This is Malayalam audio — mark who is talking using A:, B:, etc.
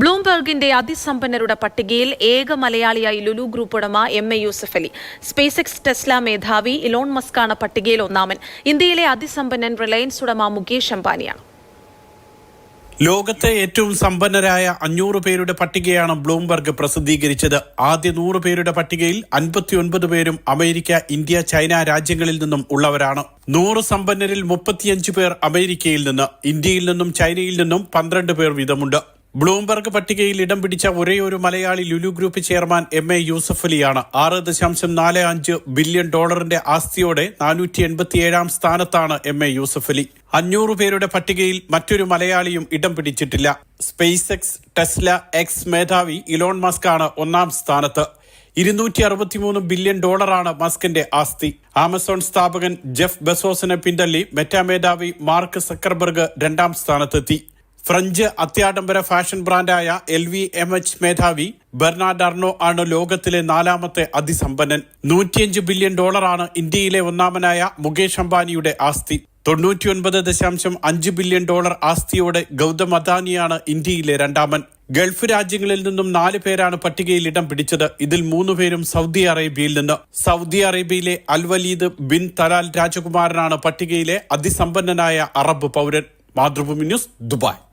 A: ബ്ലൂംബെർഗിന്റെ അതിസമ്പന്നരുടെ പട്ടികയിൽ ഏക മലയാളിയായി ലുലു ഗ്രൂപ്പ് ഉടമ M A Yusuf Ali. SpaceX Tesla മേധാവി ഇലോൺ മസ്കാണ് പട്ടികയിൽ ഒന്നാമൻ. ഇന്ത്യയിലെ അതിസമ്പന്നൻ റിലയൻസ് ഉടമ മുകേഷ് അംബാനിയാണ്.
B: ലോകത്തെ ഏറ്റവും സമ്പന്നരായ അഞ്ഞൂറ് പേരുടെ പട്ടികയാണ് ബ്ലൂംബർഗ് പ്രസിദ്ധീകരിച്ചത്. ആദ്യ നൂറ് പേരുടെ പട്ടികയിൽ അൻപത്തിയൊൻപത് പേരും അമേരിക്ക ഇന്ത്യ ചൈന രാജ്യങ്ങളിൽ നിന്നും ഉള്ളവരാണ്. നൂറ് സമ്പന്നരിൽ മുപ്പത്തിയഞ്ച് പേർ അമേരിക്കയിൽ നിന്ന് ഇന്ത്യയിൽ നിന്നും ചൈനയിൽ നിന്നും പന്ത്രണ്ട് പേർ വീതമുണ്ട്. ബ്ലൂംബർഗ് പട്ടികയിൽ ഇടം പിടിച്ച ഒരേയൊരു Malayali Lulu group chairman M A Yusuf അലിയാണ്. ആറ് ദശാംശം നാല് അഞ്ച് ബില്യൺ ഡോളറിന്റെ ആസ്തിയോടെ നാനൂറ്റി എൺപത്തിയേഴാം സ്ഥാനത്താണ് എം എ യൂസഫ് അലി. അഞ്ഞൂറ് പേരുടെ പട്ടികയിൽ മറ്റൊരു മലയാളിയും ഇടം പിടിച്ചിട്ടില്ല. സ്പേസ് എക്സ് ടെസ്ല എക്സ് മേധാവി ഇലോൺ മസ്ക് ആണ് ഒന്നാം സ്ഥാനത്ത്. ഇരുന്നൂറ്റി അറുപത്തിമൂന്ന് ബില്യൺ ഡോളറാണ് മസ്കിന്റെ ആസ്തി. ആമസോൺ സ്ഥാപകൻ ജെഫ് ബെസോസിനെ പിന്തള്ളി മെറ്റാ മേധാവി മാർക്ക് സക്കർബർഗ് രണ്ടാം സ്ഥാനത്തെത്തി. ഫ്രഞ്ച് അത്യാഡംബര ഫാഷൻ ബ്രാൻഡായ എൽ വി എം എച്ച് മേധാവി ബെർണാഡ് അർണോ ആണ് ലോകത്തിലെ നാലാമത്തെ അതിസമ്പന്നൻ. നൂറ്റിയഞ്ച് ബില്യൺ ഡോളറാണ് ഇന്ത്യയിലെ ഒന്നാമനായ മുകേഷ് അംബാനിയുടെ ആസ്തി. തൊണ്ണൂറ്റിയൊൻപത് ദശാംശം അഞ്ച് ബില്യൺ ഡോളർ ആസ്തിയോടെ ഗൗതം അദാനിയാണ് ഇന്ത്യയിലെ രണ്ടാമൻ. ഗൾഫ് രാജ്യങ്ങളിൽ നിന്നും നാല് പേരാണ് പട്ടികയിൽ ഇടം പിടിച്ചത്. ഇതിൽ മൂന്ന് പേരും സൗദി അറേബ്യയിൽ നിന്ന്. സൗദി അറേബ്യയിലെ അൽവലീദ് ബിൻ തലാൽ രാജകുമാരനാണ് പട്ടികയിലെ അതിസമ്പന്നനായ അറബ് പൗരൻ. Mathrubhumi news Dubai.